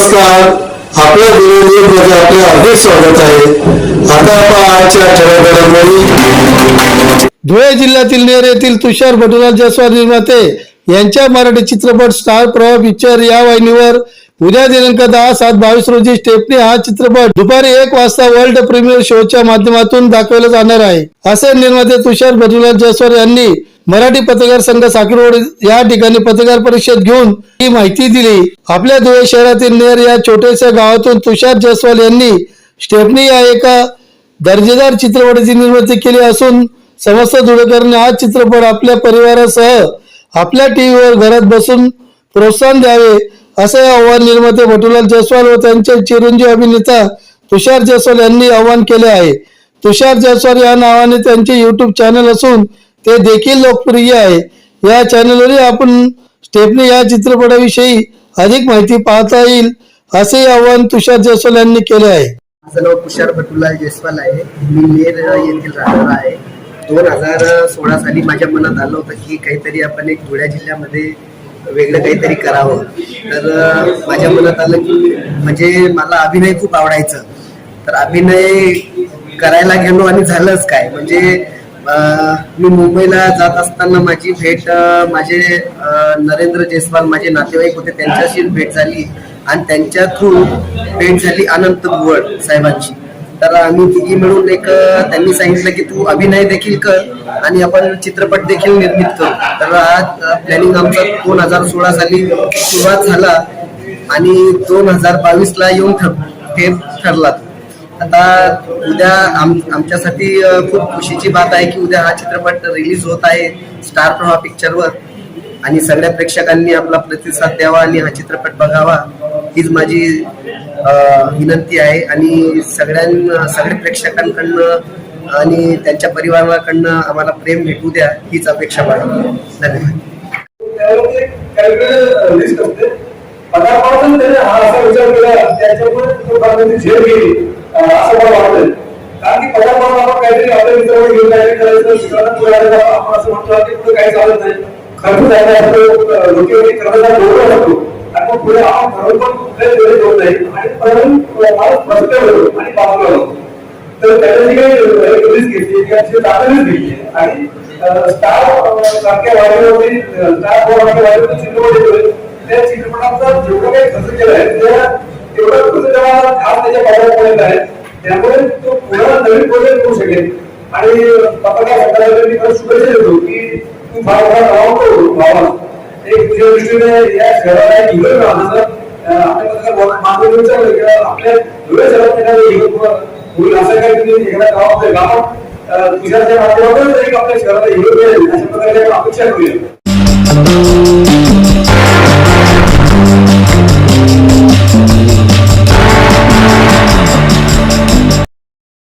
नमस्कार. आपल्या मध्ये आपले हार्दिक स्वागत आहे. आता आपण आजच्या धुळे जिल्ह्यातील नेर येथील तुषार भटुलाल जयस्वाल निर्माते यांच्या मराठी चित्रपट स्टार प्रवाह पिक्चर या वाहिनीवर उद्या दिनांक दहा सात बावीस रोजी स्टेपनी हा चित्रपट दुपारी एक वाजता वर्ल्ड प्रीमियर शोच्या माध्यमातून दाखवला जाणार आहे. असे निर्माते तुषार भटुलाल जयस्वाल यांनी मराठी पत्रकार संघ साखरवाडी या ठिकाणी पत्रकार परिषद घेऊन ही माहिती दिली. आपल्या धुळे शहरातील नेर या छोट्याशा गावातून तुषार जयस्वाल यांनी स्टेपनी या एका दर्जेदार चित्रपटाची निर्मिती केली असून समस्त धुळेकरांनी हा चित्रपट आपल्या परिवारासह आपल्या टीव्हीवर घरात बसून प्रोत्साहन द्यावे असे आव्हान निर्माते भटुलाल जयस्वाल व त्यांचे चिरंजीव अभिनेता तुषार जयस्वाल यांनी आव्हान केले आहे. तुषार जयस्वाल या नावाने त्यांचे युट्यूब चॅनल असून ते देखील लोकप्रिय आहे. या चॅनलवरील आपण स्टेपनी या चित्रपटाविषयी अधिक माहिती पाहता येईल असे आवाहन तुषार जयस्वाल यांनी केले आहे. माझं नाव तुषार भटुलाल जयस्वाल आहे. मी नेर येथील राहणारा आहे. दोन हजार सोळा साली माझ्या मनात आलं होतं की काहीतरी आपण एक धुळ्या जिल्ह्यामध्ये वेगळं काहीतरी करावं. तर माझ्या मनात आलं की म्हणजे मला अभिनय खूप आवडायचं. तर अभिनय करायला गेलो आणि झालंच काय. म्हणजे मी मुंबईला जात असताना माझी भेट माझे नरेंद्र जयस्वाल माझे नातेवाईक होते त्यांच्याशी भेट झाली आणि त्यांच्या थ्रू भेट झाली अनंत भुवड साहेबांची. तर आम्ही तिघी मिळून एक त्यांनी सांगितलं की तू अभिनय देखील कर आणि आपण चित्रपट देखील निर्मित करू. तर आज प्लॅनिंग आमचा दोन हजार सोळा साली सुरुवात झाला आणि दोन हजार बावीस ला येऊन ठर ठरला आता उद्या आम आमच्यासाठी खूप खुशीची बात आहे की उद्या हा चित्रपट रिलीज होत आहे स्टार प्रभा पिक्चरवर आणि सगळ्या प्रेक्षकांनी आपला प्रतिसाद द्यावा आणि हा चित्रपट बघावा हीच माझी विनंती आहे. आणि सगळ्यां सगळ्या प्रेक्षकांकडनं आणि त्यांच्या परिवाराकडनं आम्हाला प्रेम भेटू द्या हीच अपेक्षा बाळगतो. धन्यवाद. असं मला कारण की पदापासून आपण काहीतरी आपल्या मित्रावर घेऊन काहीतरी करायचं पुढे आपण असं म्हणतो की पुढे काही चालत नाही. खर्च जायला असतो. आणि मग पुढे आपण पण कुठल्याच होत नाही. आणि माणूस होतो आणि बाजूला होतो. तर त्याच्याची काही रिस्क घेतली त्याची घेतली. आणि स्टार सारख्या वाढीवरती स्टार वाढीवरती चित्रपट येतोय. त्या चित्रपटाचा जेवढं काही खर्च केला आहे त्या तेवढा खर्च जेव्हा खास त्याच्या त्यामुळे तो पुन्हा नवीन प्रोजेक्ट करू शकेल. आणि पत्रकार संघाला मी खरं शुभेच्छा देतो की तू फार फार प्रभाव करू भावा एक तुझ्या दृष्टीने या शहराला एक हिरो राहणार. आपल्या विचारलं की आपल्या धुळे शहरात एखादं होईल असं काही तुम्ही एखाद्या गावात गावात तुझ्या माध्यमातून एक आपल्या शहराला हिरो मिळेल अशा प्रकारे अपेक्षा करूया